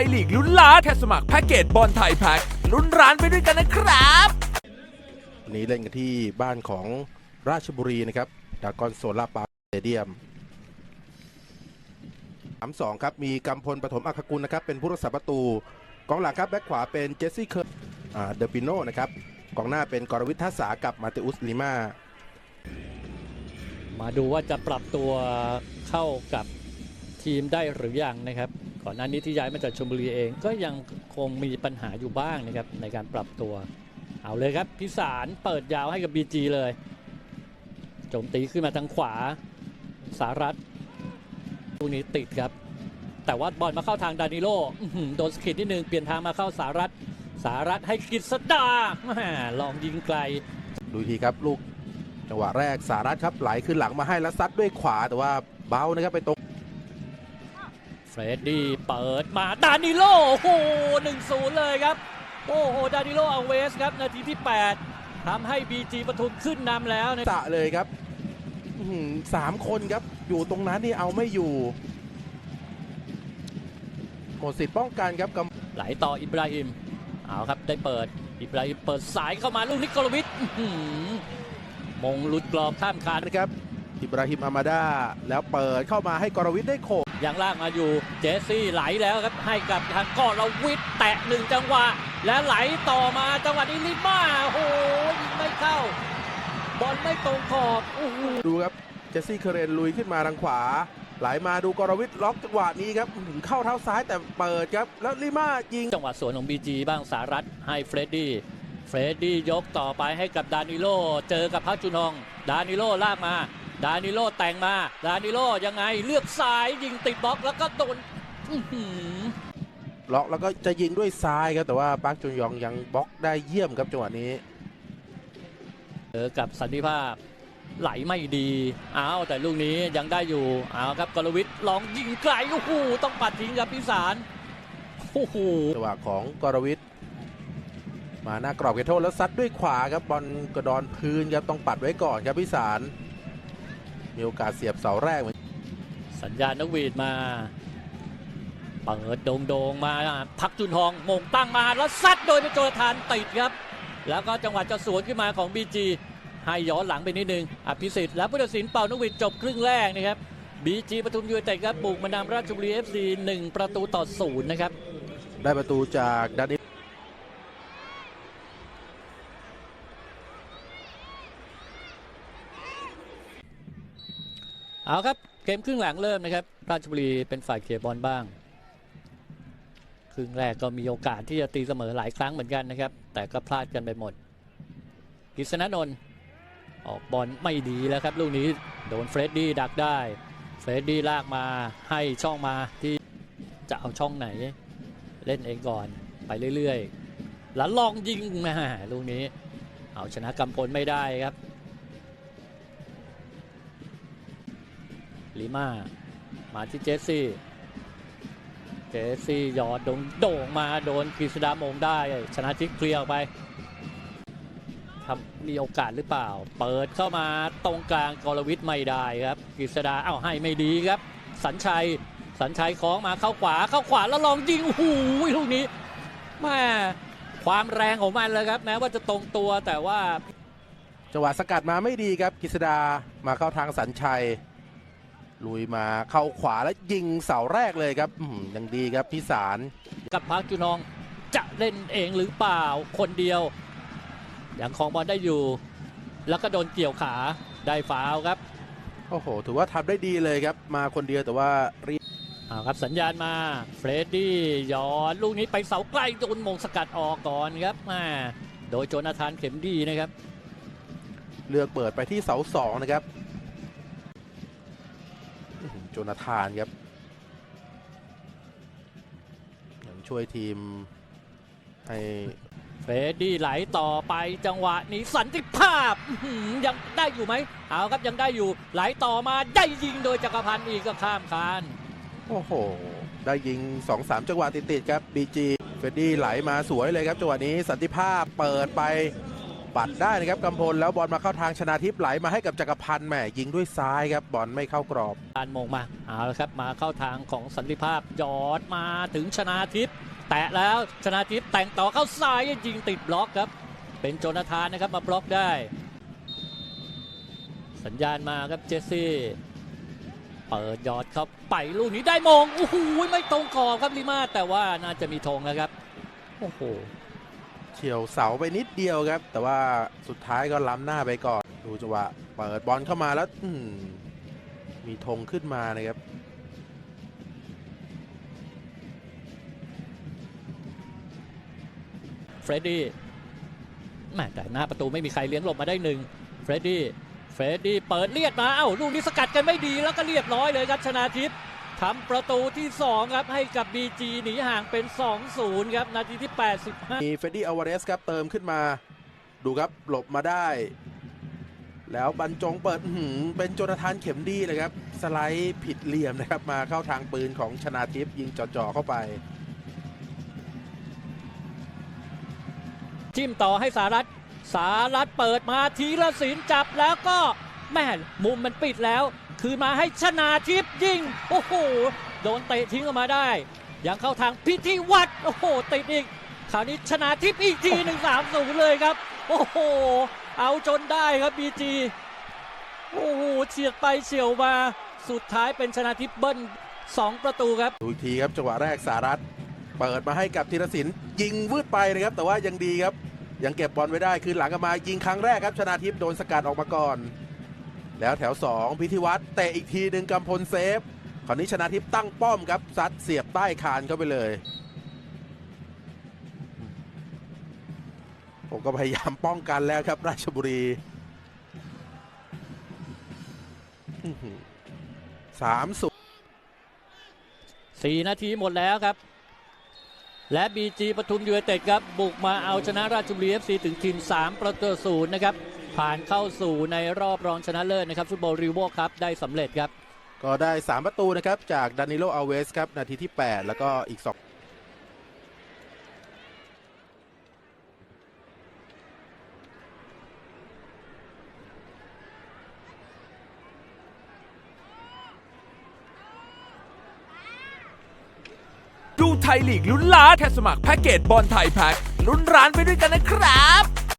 ยลีกลุ้นล้านแค่สมัครแพ็กเกจบอลไทยแพ็กลุ้นร้านไปด้วยกันนะครับ วันนี้เล่นกันที่บ้านของราชบุรีนะครับดากอนโซล่าปาร์คสเตเดียม3-2ครับ มีกำพลปฐมอัครกุลนะครับ เป็นผู้รักษาประตู กองหลังครับ แบ็คขวาเป็นเจสซี่เคอร์อ่าเดอปิโนนะครับ กองหน้าเป็นกรวิททัศากับมาเตอุสลิมามาดูว่าจะปรับตัวเข้ากับทีมได้หรือยังนะครับ ก่อนหน้านี้ที่ย้ายมาจากชลบุรีเอง ก็ยังคงมีปัญหาอยู่บ้างนะครับในการปรับตัว เอาเลยครับพิสารเปิดยาวให้กับ BG เลยโจมตีขึ้นมาทางขวา สารัตลูกนี้ติดครับ แต่ว่าบอลมาเข้าทางดานิโลโดนสกิดนิดนึงเปลี่ยนทางมาเข้าสารัตสารัตให้กิษดาลองยิงไกล ดูทีครับลูกจังหวะแรกสารัตครับไหลขึ้นหลังมาให้แล้วซัดด้วยขวาแต่ว่าเบานะครับไปตรง เฟรดดี้เปิดมาดานิโลโอ้โหหนึ่งศูนย์เลยครับ โอ้โหดานิโลเอาเวสครับ นาทีที่ 8ทำให้ BG ปทุมขึ้นนำแล้วนะตะเลยครับอื้อหือสามคนครับ อยู่ตรงนั้นนี่เอาไม่อยู่ หมดสิทธิ์ป้องกันครับกำไหลต่ออิบราฮิมเอาครับได้เปิด อิบราฮิมเปิดสายเข้ามาลูกนิโคลวิทอื้อหือมงหลุดกรอบข้ามคานนะครับ อิบราฮิมอามาดาแล้วเปิดเข้ามาให้กรวิทย์ได้โขก ยังล่างมาอยู่เจสซี่ไหลแล้วครับให้กับทางกอรวิทย์แตะหนึ่งจังหวะ และไหลต่อมาจังหวะนี้ลิมาโอ้โหยิงไม่เข้า บอลไม่ตรงขอบโอ้โหดูครับเจสซี่เคเรนลุยขึ้นมาทางขวา ไหลมาดูกรวิทย์ล็อกจังหวะนี้ครับถึงเข้าเท้าซ้ายแต่เปิดครับ แล้วลิมายิงจังหวะสวนของ BG บ้างสารัตให้เฟรดดี้เฟรดดี้ยกต่อไปให้กับดานิโลเจอกับพักจุนอง ดานิโลลากมา ดานิโลแต่งมา ดานิโลยังไงเลือกซ้ายยิงติดบล็อกแล้วก็โดนอื้อหือล็อกแล้วก็จะยิงด้วยซ้ายครับแต่ว่าปาร์คจุนยองยังบล็อกได้เยี่ยมครับจังหวะนี้เจอกับสันติภาพไหลไม่ดีเอาแต่ลูกนี้ยังได้อยู่เอาครับกรวิทย์ลองยิงไกลโอ้โหต้องปัดทิ้งครับพิสารโอ้โหจังหวะของกรวิทย์มาหน้ากรอบเขตโทษแล้วซัดด้วยขวาครับบอลกระดอนพื้นครับต้องปัดไว้ก่อนครับพิสาร มีโอกาสเสียบเสาแรกเหมือนสัญญาณนกหวีดมา เปิดโดงๆมาพักจุนทองมงตั้งมาแล้วซัดโดยเป็นโจทานติดครับ แล้วก็จังหวะจะสวนขึ้นมาของ BG ให้ย้อนหลังไปนิดนึง อภิสิทธิ์และผู้ตัดสินเป่านกหวีดจบครึ่งแรกนะครับ BG ปทุมยูไนเต็ดครับบุกมานำราชบุรี FC 1ประตูต่อศูนย์นะครับ ได้ประตูจากดานิ เอาครับเกมครึ่งหลังเริ่มนะครับ ราชบุรีเป็นฝ่ายเคลียบอลบ้าง ครึ่งแรกก็มีโอกาสที่จะตีเสมอหลายครั้งเหมือนกันนะครับ แต่ก็พลาดกันไปหมดกฤษณนนท์ออกบอลไม่ดีแล้วครับ ลูกนี้โดนเฟรดดี้ดักได้ เฟรดดี้ลากมาให้ช่องมาที่จะเอาช่องไหน เล่นเองก่อนไปเรื่อยๆ แล้วลองยิงแมาลูกนี้ เอาชนะกำพลไม่ได้ครับ ลิมามาที่เจสซี่เจสซี่หยอดโด่งโด่งมาโดนกฤษดามงได้ ชนะทิกเคลียร์ออกไปทำมีโอกาสหรือเปล่า เปิดเข้ามาตรงกลางกรวิทย์ไม่ได้ครับกฤษดาเอ้าให้ไม่ดีครับ สัญชัย สัญชัยคล้องมาเข้าขวาเข้าขวาแล้วลองยิงโอ้โหลูกนี้แม่ความแรงของมันเลยครับ แม้ว่าจะตรงตัวแต่ว่าจังหวะสกัดมาไม่ดีครับกฤษดามาเข้าทางสัญชัย ลุยมาเข้าขวาแล้วยิงเสาแรกเลยครับอื้อหือยังดีครับพิสารกับพักจุนองจะเล่นเองหรือเปล่าคนเดียวยังครองบอลได้อยู่ แล้วก็โดนเกี่ยวขาได้ฟาวล์ครับโอ้โหถือว่าทำได้ดีเลยครับ มาคนเดียวแต่ว่ารีบเอาครับสัญญาณมาเฟรดดี้ย้อนลูกนี้ไปเสาใกล้โดนมงสกัดออกก่อนครับแม่โดยโจนาธานเข็มดีนะครับ เลือกเปิดไปที่เสาสองนะครับอื้อหือ โจนาธานครับยังช่วยทีมให้เฟรดดี้ไหลต่อไปจังหวะนี้สันติภาพอื้อหือยังได้อยู่ไหมเอาครับยังได้อยู่ไหลต่อมาได้ยิงโดยจักรพันธ์อีกก็ข้ามคานโอ้โห ได้ยิง 2-3 จังหวะติดๆครับ BG เฟรดดี้ไหลมาสวยเลยครับจังหวะนี้สันติภาพเปิดไป ปัดได้นะครับกำพลแล้วบอลมาเข้าทางชนาทิพย์ไหลมาให้กับจักรพันธ์แหมยิงด้วยซ้ายครับบอลไม่เข้ากรอบการมงมาเอาละครับมาเข้าทางของสันติภาพยอดมาถึงชนาทิพย์แตะแล้วชนาทิพย์แต่งต่อเข้าซ้ายยิงติดบล็อกครับ เป็นโจนาธานนะครับมาบล็อกได้ สัญญาณมาครับเจสซี่เปิดยอดเข้าไปลูกนี้ได้มงโอ้โหไม่ตรงกรอบครับลิมาแต่ว่าน่าจะมีธงแล้วครับโอ้โห เฉียวเสาไปนิดเดียวครับ แต่ว่าสุดท้ายก็ล้ำหน้าไปก่อน ดูจังหวะเปิดบอลเข้ามาแล้วมีธงขึ้นมานะครับเฟรดดี้แม่แต่หน้าประตูไม่มีใครเลี้ยงหลบมาได้หนึ่งเฟรดดี้เฟรดดี้เปิดเลียดมา เอ้าลูกนี้สกัดกันไม่ดีแล้วก็เรียบร้อยเลยครับชนาทิพย์ ทำประตูที่ 2 ครับให้กับ BG หนีห่างเป็น 2-0 ครับ นาทีที่ 85 มีเฟรดดี้อาวาเรสครับ เติมขึ้นมาดูครับ หลบมาได้ แล้วบรรจงเปิดอื้อหือเป็นโจนาธานเข็มดีเลยครับ สไลด์ผิดเหลี่ยมนะครับ มาเข้าทางปืนของชนาทิพย์ยิงจ่อๆเข้าไปจิ้มต่อให้สารัตสารัตเปิดมาทีละศิลป์จับแล้วก็ แม่มุมมันปิดแล้ว คืนมาให้ชนาทิพย์ยิง โอ้โห โดนเตะทิ้งออกมาได้ ยังเข้าทางพิธีวัดโอ้โห ติดอีกคราวนี้ชนาทิพย์อีกทีหนึ่งสามศูนย์เลยครับ โอ้โห เอาจนได้ครับบีจีโอ้โหเฉียดไปเฉียวมา สุดท้ายเป็นชนาทิพย์เบิ้ลสองประตูครับ ดูอีกทีครับจังหวะแรกสารัตเปิดมาให้กับธีรศิลป์ยิงวืดไปนะครับ แต่ว่ายังดีครับ ยังเก็บบอลไว้ได้คือหลังกลับมายิงครั้งแรกครับชนาทิพย์โดนสกัดออกมาก่อน แล้วแถว 2 พิธีวัตรเตะอีกทีหนึ่งกำพลเซฟคราวนี้ชนาทิพย์ตั้งป้อมครับซัดเสียบใต้คานเข้าไปเลย ผมก็พยายามป้องกันแล้วครับราชบุรีอื้อหือสามสุ4นาทีหมดแล้วครับ และ BG ปทุมยูไนเต็ดครับ บุกมาเอาชนะราชบุรี FC ถึงทีม 3 ประตูศูนย์นะครับ ผ่านเข้าสู่ในรอบรองชนะเลิศนะครับฟุตบอลรีโวครับได้สำเร็จครับ ก็ได้ 3 ประตูนะครับ จากดานิโลอาเวสครับ นาทีที่ 8 แล้วก็อีก 2 ดูไทยลีกลุ้นล้านแค่สมัครแพ็กเกจบอลไทยแพ็กลุ้นร้านไปด้วยกันนะครับ